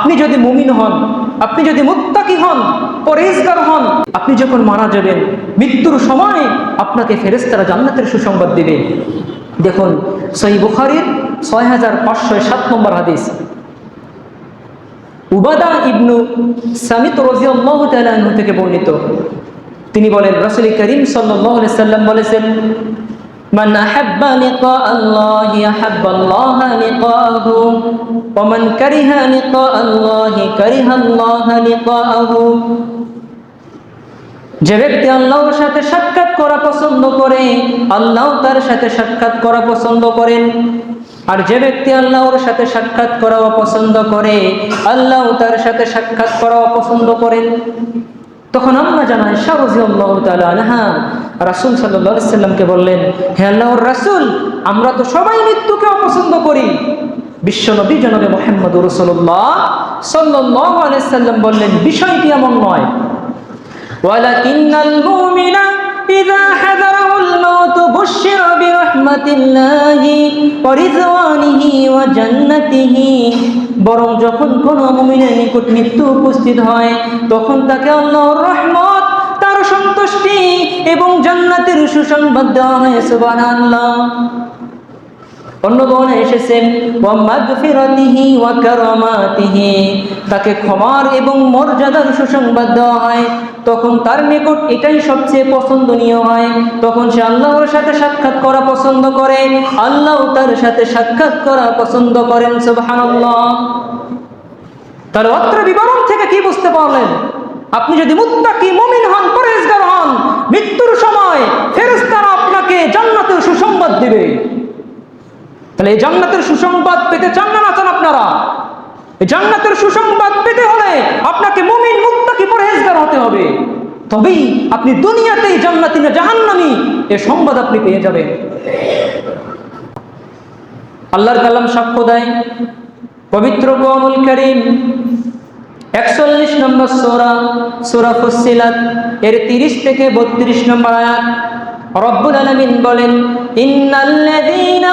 আপনি যদি মুমিন হন, আপনি যদি মুত্তাকি হন পরেজগার হন, আপনি যখন মারা যাবেন, মৃত্যুর সময় আপনাকে ফেরেস্তারা জান্নাতের সুসংবাদ দিবে। দেখুন সই বুখারির ছয় হাজার পাঁচশো সাত নম্বর হাদিস। উবাদা ইবনু সামিত রাজিয়াল্লাহ তাআলা থেকে বর্ণিত। তিনি বলেন, রাসূল করিম আলাইহি সাল্লাম বলেছেন من أحب لقاء الله أحب الله لقاءه ومن كره لقاء الله كره الله لقاءه যে ব্যক্তি আল্লাহর সাথে সাক্ষাৎ করা পছন্দ করে আল্লাহ তার সাথে সাক্ষাৎ করা পছন্দ করেন আর যে ব্যক্তি আল্লাহর সাথে সাক্ষাৎ করা অপছন্দ করে আল্লাহ তার সাথে সাক্ষাৎ করা অপছন্দ করেন তখন আল্লাহ জানায় সাহজি আল্লাহ তাআলা আনহা, রাসূল সাল্লামকে বললেন, হে আল্লাহ রাসুল, আমরা তো সবাই মৃত্যুকে অপছন্দ করি। বিশ্বনবী জনাবে মোহাম্মদ রসুল্লাহ সাল্লাম বললেন, বিষয়টি এমন নয়। إذا حذره الموت بشر برحمة الله ورضوانه وجنته বরং যখন কোনো মুমিনের নিকট মৃত্যু উপস্থিত হয় তখন তাকে আল্লাহর রহমত তার সন্তুষ্টি এবং জান্নাতের সুসংবাদ দেওয়া হয় সুবহানাল্লাহ অন্য বর্ণে এসেছেন তাকে ক্ষমার এবং মর্যাদার সুসংবাদ দেওয়া হয়। তখন তার নিকট এটাই সবচেয়ে পছন্দনীয় হয়। তখন সে আল্লাহর সাথে সাক্ষাৎ করা পছন্দ করে আল্লাহ তার সাথে সাক্ষাৎ করা পছন্দ করেন, সুবহানাল্লাহ। তাহলে অত্র বিবরণ থেকে কি বুঝতে পারলেন? আপনি যদি মুত্তাকি মুমিন হন পরেজগার হন, মৃত্যুর সময় ফেরেশতারা আপনাকে জান্নাতের সুসংবাদ দিবে। তাহলে এই জান্নাতের সুসংবাদ পেতে চান না না চান আপনারা? এই জান্নাতের সুসংবাদ পেতে হলে আপনাকে মুমিন মুক্তাকি পরহেজগার হতে হবে। তবেই আপনি দুনিয়াতেই জান্নাতি না জাহান্নামি এ সংবাদ আপনি পেয়ে যাবেন। আল্লাহর কালাম সাক্ষ্য দেয়, পবিত্র কোয়ামুল করিম, একচল্লিশ নম্বর সোরা সোরা ফুসিলাত এর তিরিশ থেকে বত্রিশ নম্বর আয়াত। রব্বুল আলমিন বলেন ইন্নাল্লাযীনা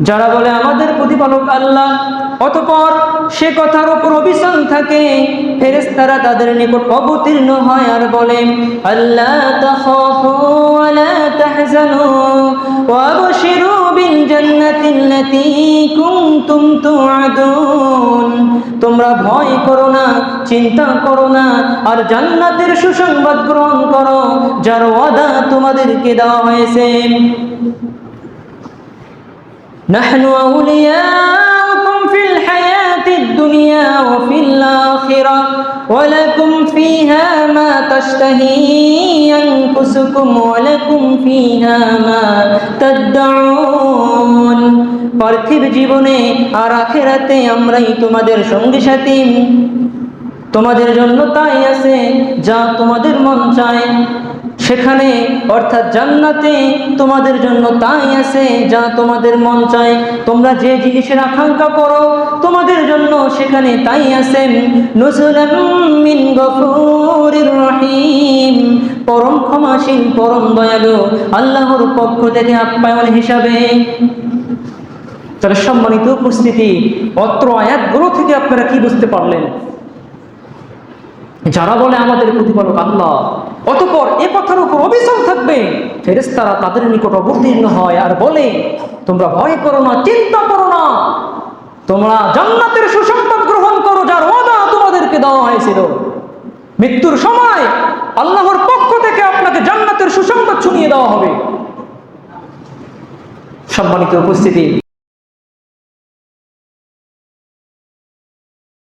যারা বলে আমাদের প্রতিপালক আল্লাহ, অতপর সে কথার উপর অবিচল থাকে, ফেরেশতারা তাদের নিকট অবতীর্ণ হয় আর বলে আল্লাহ তোমরা ভয় করো না, চিন্তা করো না, আর জান্নাতের সুসংবাদ গ্রহণ করো, যার ওয়াদা তোমাদেরকে দেওয়া হয়েছে। نحن أولياؤكم في الحياة الدنيا وفي الآخرة ولكم فيها ما تشتهي أنفسكم ولكم فيها ما تدعون পার্থিব জীবনে আর আখেরাতে আমরাই তোমাদের সঙ্গী সাথী তোমাদের জন্য তাই আছে যা তোমাদের মন চায় সেখানে, অর্থাৎ জান্নাতে তোমাদের জন্য তাই আছে, যা তোমাদের মন চায়। তোমরা যে জিনিসের আকাঙ্ক্ষা করো, তোমাদের জন্য সেখানে তাই আছে। নুজুলাম মিন পরম ক্ষমাসীন পরম দয়ালু, আল্লাহর পক্ষ থেকে আপ্যায়ন হিসাবে। তাহলে সম্মানিত উপস্থিতি, অত্র আয়াতগুলো থেকে আপনারা কি বুঝতে পারলেন? যারা বলে আমাদের প্রতিপালক আল্লাহ, অতপর এ কথার উপর অবিচল থাকবে। ফেরেস্তারা তাদের নিকট অবতীর্ণ হয় আর বলে, তোমরা ভয় করো না, চিন্তা করো না। তোমরা জান্নাতের সুসংবাদ গ্রহণ করো, যার ওয়াদা তোমাদেরকে দেওয়া হয়েছিল। মৃত্যুর সময় আল্লাহর পক্ষ থেকে আপনাকে জান্নাতের সুসংবাদ শুনিয়ে দেওয়া হবে। সম্মানিত উপস্থিতি